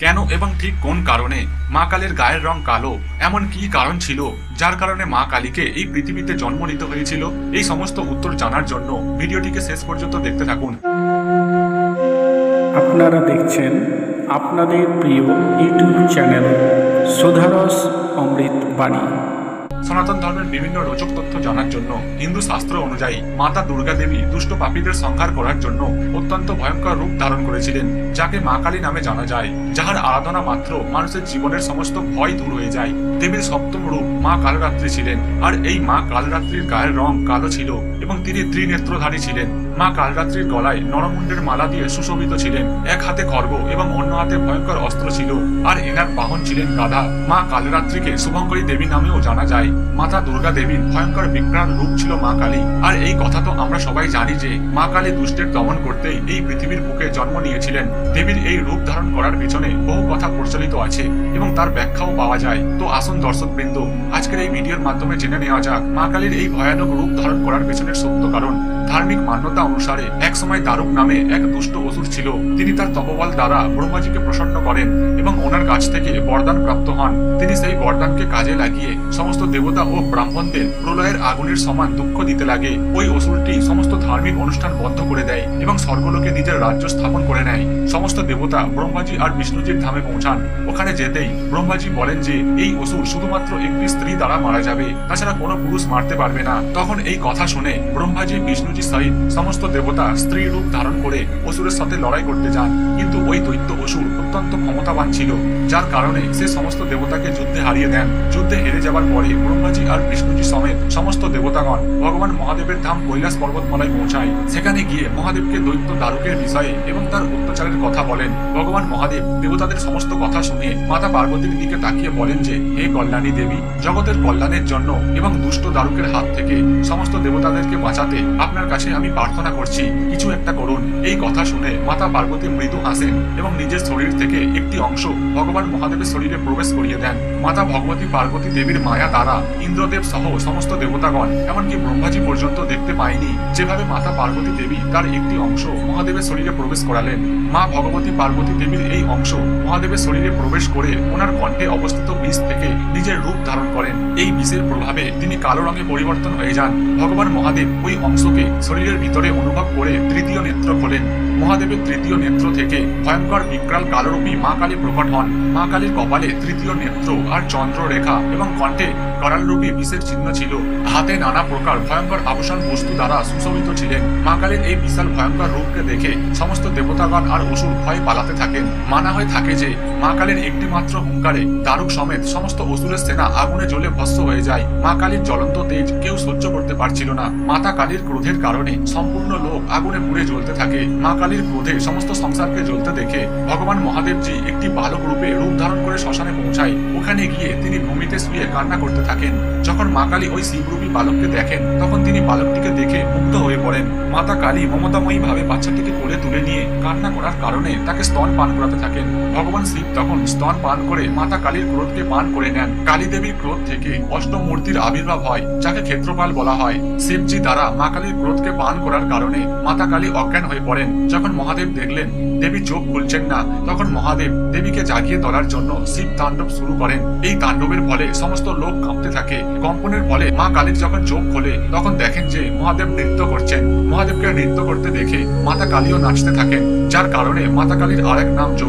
কেন এবং ঠিক কোন কারণে মা কালের গায়ের রং কালো? এমন কি কারণ ছিল যার কারণে মা কালীকে এই পৃথিবীতে জন্ম নিতে হয়েছিল? এই সমস্ত উত্তর জানার জন্য ভিডিওটিকে শেষ পর্যন্ত দেখতে থাকুন। আপনারা দেখছেন আপনাদের প্রিয় ইউটিউব চ্যানেল সুধারস অমৃত বাণী। সনাতন ধর্মের বিভিন্ন রোচক তথ্য জানার জন্য, হিন্দু শাস্ত্র অনুযায়ী মাতা দুর্গা দেবী দুষ্ট পাপীদের সংহার করার জন্য অত্যন্ত ভয়ঙ্কর রূপ ধারণ করেছিলেন, যাকে মা কালী নামে জানা যায়, যাহার আরাধনা মাত্র মানুষের জীবনের সমস্ত ভয় দূর হয়ে যায়। দেবীর সপ্তম রূপ মা কালরাত্রি ছিলেন, আর এই মা কালরাত্রির গায়ের রং কালো ছিল এবং তিনি ত্রিনেত্রধারী ছিলেন। মা কালরাত্রির গলায় নরমুণ্ডের মালা দিয়ে সুশোভিত ছিলেন। এক হাতে খর্গ এবং অন্য হাতে ভয়ঙ্কর অস্ত্র ছিল। আর এনার বাহন ছিলেন গাধা। মা কালরাত্রিকে শুভঙ্করী দেবী নামেও জানা যায়। মাতা দুর্গা দেবীর ভয়ঙ্কর বিকরাল রূপ ছিল মা কালী। আর এই কথা তো আমরা সবাই জানি যে, মা কালী দুষ্টের দমন করতেই এই পৃথিবীর বুকে জন্ম নিয়েছিলেন। দেবীর এই রূপ ধারণ করার পেছনে বহু কথা প্রচলিত আছে এবং তার ব্যাখ্যাও পাওয়া যায়। তো আসুন দর্শক বৃন্দ আজকের এই ভিডিওর মাধ্যমে জেনে নেওয়া যাক মা কালীর এই ভয়ানক রূপ ধারণ করার পেছনের সত্য কারণ, ধার্মিক মান্যতা অনুসারে এক সময় দারুক নামে এক দুষ্ট অসুর ছিল। তিনি তার তপবল দ্বারা ব্রহ্মাজিকে প্রসন্ন করেন এবং ওনার কাছ থেকে বরদান প্রাপ্ত হন। তিনি সেই বরদানকে কাজে লাগিয়ে সমস্ত দেবতা ও ব্রাহ্মণদের প্রলয়ের আগুনের সমান দুঃখ দিতে লাগে। ওই অসুরটি সমস্ত ধার্মিক অনুষ্ঠান বন্ধ করে দেয় এবং স্বর্গলোকে নিজের রাজ্য স্থাপন করে নেয়। সমস্ত দেবতা ব্রহ্মাজি আর বিষ্ণুজির ধামে পৌঁছান। ওখানে যেতেই ব্রহ্মাজি বলেন যে, এই অসুর শুধুমাত্র একটি স্ত্রী দ্বারা মারা যাবে। তাছাড়া কোনো পুরুষ মারতে পারবে না। তখন এই কথা শুনে ব্রহ্মাজি, বিষ্ণুজি সহিত সমস্ত দেবতা স্ত্রী রূপ ধারণ করে অসুরের সাথে লড়াই করতে যান। কিন্তু ওই দৈত্য অসুর অত্যন্ত ক্ষমতাবান ছিল, যার কারণে সে সমস্ত দেবতাকে যুদ্ধে হারিয়ে দেন। যুদ্ধে হেরে যাবার পরে ব্রহ্মাজি আর বিষ্ণুজি সমেত সমস্ত দেবতাগণ ভগবান মহাদেবের ধাম কৈলাস পর্বতমালায় পৌঁছায়। সেখানে গিয়ে মহাদেবকে দৈত্য দারুকের বিষয়ে এবং তার অত্যাচারের কথা বলেন। ভগবান মহাদেব দেবতাদের সমস্ত কথা শুনে মাতা পার্বতীর দিকে তাকিয়ে বলেন যে, হে কল্যাণী দেবী, জগতের কল্যাণের জন্য এবং দুষ্ট দারুকের হাত থেকে সমস্ত দেবতাদেরকে বাঁচাতে আপনার কাছে আমি প্রার্থনা করছি, কিছু একটা করুন। এই কথা শুনে মাতা পার্বতী মৃদু হাসেন এবং নিজের শরীর থেকে একটি অংশ ভগবান মহাদেবের শরীরে প্রবেশ করিয়ে দেন। মাতা ভগবতী পার্বতী দেবীর মায়া দ্বারা ইন্দ্রদেব সহ সমস্ত দেবতাগণ, এমনকি ব্রহ্মাজি পর্যন্ত দেখতে পায়নি। যেভাবে মাতা পার্বতী দেবী তার একটি অংশ মহাদেবের শরীরে প্রবেশ করালেন, মা ভগবতী পার্বতী দেবীর এই অংশ মহাদেবের শরীরে প্রবেশ করে ওনার কণ্ঠে অবস্থিত বিষ থেকে নিজের রূপ ধারণ করেন। এই বিষের প্রভাবে তিনি কালো রঙে পরিবর্তন হয়ে যান। ভগবান মহাদেব ওই অংশকে শরীরের ভিতরে অনুভব করে তৃতীয় নেত্র খোলেন মহাদেবের তৃতীয় নেত্র থেকে ভয়ঙ্কর বিক্রাল কালরূপী মা কালী প্রকট হন। মা কালীর কপালে তৃতীয় নেত্র আর চন্দ্র রেখা এবং কণ্ঠে করালরূপী বিষের চিহ্ন ছিল। হাতে নানা প্রকার ভয়ঙ্কর আবসান বস্তু দ্বারা সুশোভিত ছিলেন। মা কালীর এই বিশাল ভয়ঙ্কর রূপকে দেখে সমস্ত দেবতাগণ আর অসুর ভয় পালাতে থাকেন। মানা হয়ে থাকে যে মা কালীর একটি মাত্র হুঙ্কারে দারুক সমেত সমস্ত অসুরের সেনা আগুনে জ্বলে ভস্ম হয়ে যায়। মা কালীর জ্বলন্ত তেজ কেউ সহ্য করতে পারছিল না। মাতা কালীর ক্রোধের কারণে সম্পূর্ণ লোক আগুনে পুড়ে জ্বলতে থাকে। মা কালীর ক্রোধে সমস্ত সংসারকে জ্বলতে দেখে ভগবান মহাদেবজি একটি বালক রূপে রূপ ধারণ করে শ্মশানে পৌঁছায়। ওখানে গিয়ে তিনি ভূমিতে শুয়ে কান্না করতে থাকেন। যখন মা কালী ওই শিবরূপী বালককে দেখেন, তখন তিনি বালকটিকে দেখে মুগ্ধ হয়ে পড়েন। মাতা কালী মমতাময়ী ভাবে বাচ্চাটিকে কোলে তুলে নিয়ে কান্না করার কারণে তাকে স্তন পান করাতে থাকেন। ভগবান শিব তখন স্তন পান করে মাতা কালীর ক্রোধকে পান করে নেন। কালী দেবীর ক্রোধ থেকে অষ্টম মূর্তির আবির্ভাব হয়, যাকে ক্ষেত্রপাল বলা হয়। শিবজি দ্বারা মা কালীর ক্রোধকে পান করার কারণে মাতা কালী অজ্ঞান হয়ে পড়েন। যখন মহাদেব দেখলেন, দেবী চোখ খুলছেন না, তখন মহাদেব দেবীকে জাগিয়ে তোলার জন্য শিব তাণ্ডব শুরু করেন। এই তাণ্ডবের ফলে সমস্ত লোক কাঁপতে থাকে। কম্পনের ফলে মা কালীর যখন চোখ খোলে, তখন দেখেন যে মহাদেব নৃত্য করছেন। মহাদেবকে নৃত্য করতে দেখে মাতা কালীও নাচতে থাকেন, যার কারণে মাতা কালীর আরেক নাম যোগী